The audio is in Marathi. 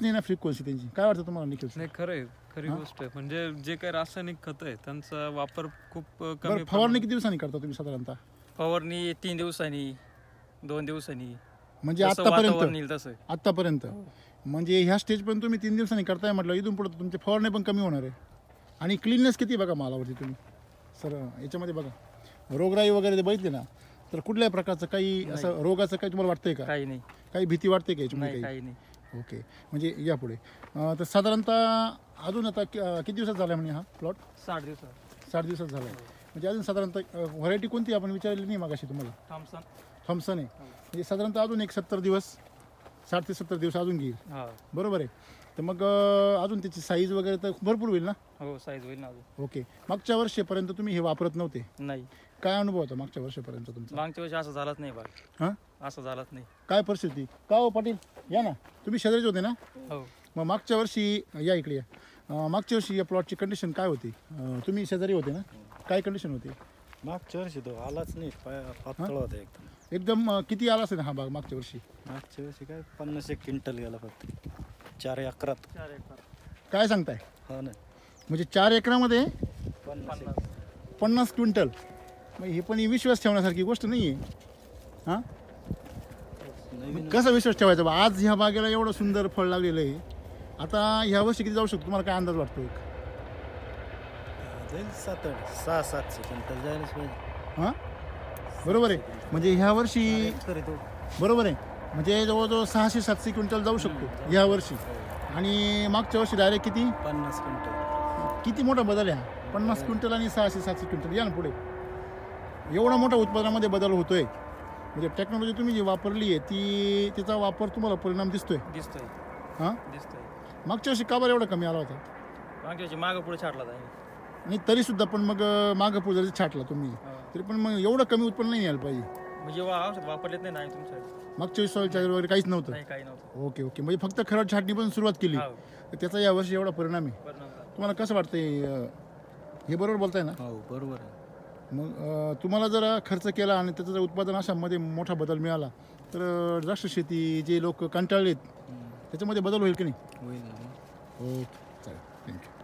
नाही ना फ्रिक्वेन्सी त्यांची काय वाटतं तुम्हाला निखिल नाही खरं आहे खरी गोष्ट आहे. म्हणजे जे काही रासायनिक खत आहे त्यांचा वापर खूप अ, कमी फवारणी किती दिवसांनी करता तुम्ही साधारणतः? फवारणी तीन दिवसांनी दोन दिवसांनी. म्हणजे जसं वातावरण आतापर्यंत येईल तसं. आतापर्यंत म्हणजे ह्या स्टेजपर्यंत तुम्ही तीन दिवसांनी करताय म्हटलं इथून पुढे तुमचे फवारणी पण कमी होणार आहे. आणि क्लीननेस किती बघा मालावरती तुम्ही? सर याच्यामध्ये बघा. रोगराई वगैरे ते बघितली ना तर कुठल्याही प्रकारचं काही असं रोगाचं काही तुम्हाला वाटतंय का? काही नाही. काही भीती वाटते का याच्यामध्ये नाही काही? काही नाही. ओके. म्हणजे या पुढे. अं, तर साधारणतः अजून आता कि- अं, किती दिवसात झाला म्हणजे हा प्लॉट साठ दिवसात. साठ दिवसात झाला आहे म्हणजे अजून साधारणतः व्हरायटी कोणती आपण विचारली नाही मागाशी तुम्हाला? थॉम्सन थॉम्सन आहे. म्हणजे साधारणतः अजून एक सत्तर दिवस साठ ते सत्तर दिवस अजून घेईल. हा. बरोबर आहे. तर मग अं, अजून त्याची साईज वगैरे तर भरपूर होईल ना? हो साईज होईल ना अजून. ओके. मागच्या वर्षीपर्यंत तुम्ही हे वापरत नव्हते. नाही. काय अनुभव होता मागच्या वर्षापर्यंत तुमचा? मागच्या वर्षी असं झालंच नाही बाग हां? असं झालंच नाही. काय परिस्थिती? का हो पाटील? या ना. तुम्ही शेजारीच होते ना? हो. मग मागच्या वर्षी या इकडे या. अं, मागच्या वर्षी या प्लॉटची कंडिशन काय होती? अं, तुम्ही शेजारी होते ना? काय कंडिशन होती? मागच्या वर्षी तो आलाच नाही. पाय पातळ होता एकदम. एकदम अं, किती आला असेल हा बाग मागच्या वर्षी? मागच्या वर्षी काय? पन्नास एक क्विंटल गेला फक्त. चार एकरात. चार एकर काय सांगताय? हो ना. म्हणजे चार एकरामध्ये पन्नास पन्नास. पन्नास क्विंटल. मग हे पण ही विश्वास ठेवण्यासारखी गोष्ट नाही आहे हां? कसा विश्वास ठेवायचा बा? आज ह्या बागेला एवढं सुंदर फळ लागलेलं आहे. आता ह्या वर्षी किती जाऊ शकतो? तुम्हाला काय अंदाज वाटतो एक? जाईल सात आठ सहा जायलाच पाहिजे. हां? बरोबर आहे. म्हणजे ह्या वर्षी बरोबर आहे. म्हणजे जवळजवळ सहाशे सातशे क्विंटल जाऊ शकतो या वर्षी. आणि मागच्या वर्षी डायरेक्ट किती? पन्नास क्विंटल. किती मोठा बदल आहे हा? पन्नास क्विंटल आणि सहाशे सातशे क्विंटल. या ना पुढे. एवढा मोठा उत्पादनामध्ये बदल होतोय. म्हणजे टेक्नॉलॉजी तुम्ही जी वापरली आहे ती त्याचा वापर तुम्हाला परिणाम दिसतोय? दिसतोय. हां? दिसतोय. मागच्या वर्षी का बरं एवढा कमी आला होता? मागच्या वर्षी मागं पुढे आणि तरी सुद्धा पण मग मागं पुढे जरी छाटला तुम्ही तरी पण मग एवढं कमी उत्पन्न नाही यायला पाहिजे. म्हणजे वा- औषध वापरलेत नाही तुमच्या मागच्या वेळी सॉईल चार्जर वगैरे काहीच नव्हतं. नाही काही नव्हतं. Okay okay. म्हणजे फक्त खरड छाटणी पण सुरुवात केली. हो. तर त्याचा यावर्षी एवढा परिणाम आहे. परिणाम झाला. तुम्हाला कसं वाटतंय अं, हे बरोबर बोलताय ना? हो बरोबर आहे. मग तुम्हाला जर खर्च केला आणि त्याचं जर उत्पादन अशामध्ये मोठा बदल मिळाला तर द्राक्ष शेती जे लोक कंटाळलेत त्याच्यामध्ये बदल होईल की नाही? होईल ओके